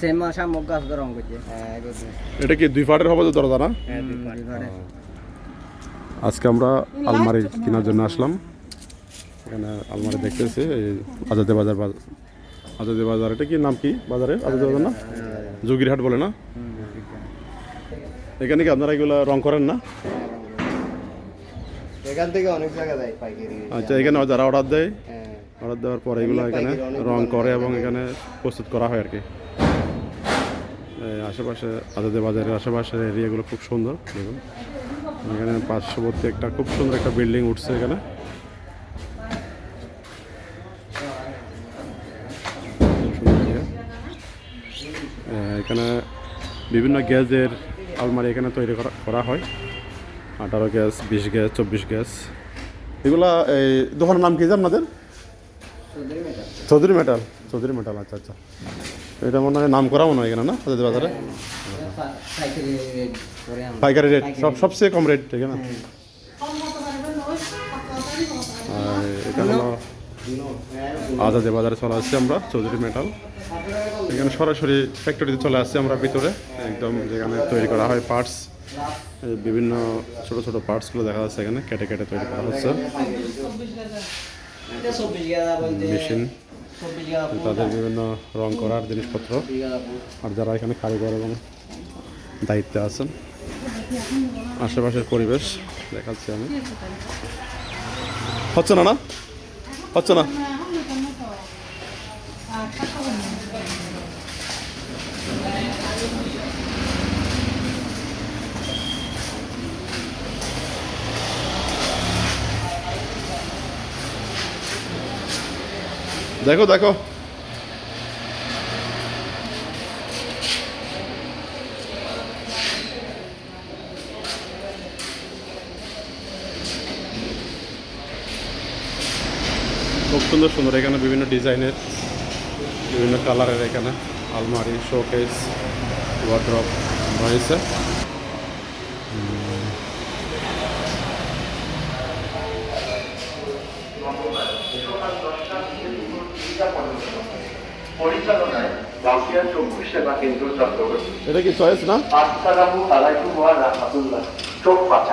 Same শামুক গাছ রং করছে হ্যাঁ এটা কি দুই ফাটের হবে তো দরজা না? আজকে আমরা আলমারি কেনার জন্য আসলাম। এখানে আলমারি দেখতেছি এই আজাদে বাজার বাজার আজাদে বাজার এটা কি নাম কি বাজারে আজাদে বাজার না? যোগীরহাট বলে না? এখানে কি আপনারা এগুলো রং করেন না? এখান থেকে অনেক জায়গা যায় পাইকারি। আচ্ছা এখানে যারা অর্ডার দেয় হ্যাঁ। অর্ডার দেওয়ার পর এগুলো এখানে রং করে এবং এখানে প্রস্তুত করা হয় আর কি। আশেপাশে আজাদে বাজারের আশেপাশের এরিয়াগুলো খুব সুন্দর, দেখুন। এখানে পার্শ্ববর্তী একটা খুব সুন্দর একটা বিল্ডিং উঠছে এখানে। এখানে বিভিন্ন গ্যাসের আলমারি এখানে তৈরি করা করা হয়। আঠারো গ্যাস, বিশ গ্যাস, চব্বিশ গ্যাস। এগুলা এই দোকানের নাম কি যে আপনাদের? চৌধুরী মেটাল। চৌধুরী মেটাল আচ্ছা আচ্ছা। এটা মনে হয় নাম করা মনে হয় এখানে না? আজাদ বাজারে? পাইকারি রেট সব সবচেয়ে কম রেট এখানে আর এখানে আজাদে বাজারে চলে আসছি আমরা চৌধুরী মেটাল এখানে সরাসরি ফ্যাক্টরিতে চলে আসছি আমরা ভিতরে একদম যেখানে তৈরি করা হয় পার্টস বিভিন্ন ছোট ছোট পার্টসগুলো দেখা যাচ্ছে এখানে কেটে কেটে তৈরি করা হচ্ছে। মেশিন তাদের বিভিন্ন রং করার জিনিসপত্র। আর যারা এখানে কারিগর এবং দায়িত্বে আছেন আশেপাশের পরিবেশ দেখাচ্ছি আমি। হচ্ছে না না? হচ্ছে না? দেখো দেখো। খুব সুন্দর সুন্দর। এখানে বিভিন্ন ডিজাইনের, বিভিন্ন কালারের এখানে আলমারি, শোকেস ওয়ার্ড্রপ রয়েছে। পরিচালনায় গাউসিয়া চক্ষু সেবা কেন্দ্র চট্টগ্রাম এটা কি চয়েস না? আসসালামু আলাইকুম ওয়া রাহমাতুল্লাহ চোখ